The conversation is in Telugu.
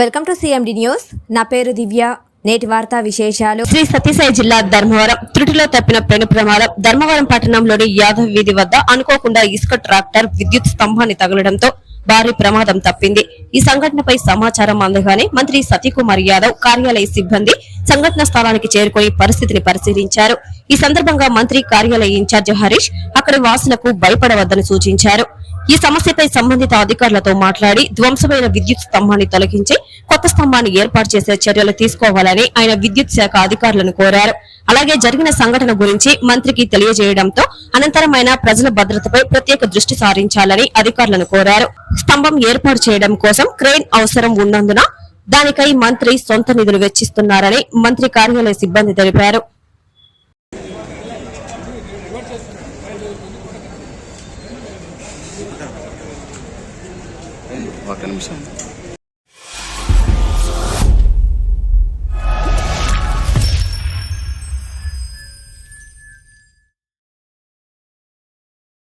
వెల్కమ్ టు సిఎండి న్యూస్ నా పేరు దివ్య. నేటి వార్తా విశేషాలు. శ్రీ సత్యసాయి జిల్లా ధర్మవరం త్రుటిలో తప్పిన పెను ప్రమాదం ధర్మవరం పట్టణంలోని యాదవ్ వీధి వద్ద అనుకోకుండా ఇసుక ట్రాక్టర్ విద్యుత్ స్తంభాన్ని తగలడంతో భారీ ప్రమాదం తప్పింది. ఈ సంఘటనపై సమాచారం అందగానే మంత్రి సతీకుమార్ యాదవ్ కార్యాలయ సిబ్బంది సంఘటన స్థలానికి చేరుకొని పరిస్థితిని పరిశీలించారు. ఈ సందర్భంగా మంత్రి కార్యాలయ ఇన్ఛార్జ్ హరీష్ అక్కడి వాసులకు భయపడవద్దని సూచించారు. ఈ సమస్యపై సంబంధిత అధికారులతో మాట్లాడి ధ్వంసమైన విద్యుత్ స్తంభాన్ని తొలగించి కొత్త స్తంభాన్ని ఏర్పాటు చేసే చర్యలు తీసుకోవాలని ఆయన విద్యుత్ శాఖ అధికారులను కోరారు. అలాగే జరిగిన సంఘటన గురించి మంత్రికి తెలియజేయడంతో అనంతరమైన ప్రజల భద్రతపై ప్రత్యేక దృష్టి సారించాలని అధికారులను కోరారు. స్తంభం ఏర్పాటు చేయడం కోసం క్రెయిన్ అవసరం ఉన్నందున దానికై మంత్రి సొంత నిధులు వెచ్చిస్తున్నారని మంత్రి కార్యాలయ సిబ్బంది తెలిపారు. ఒక నిమిషం.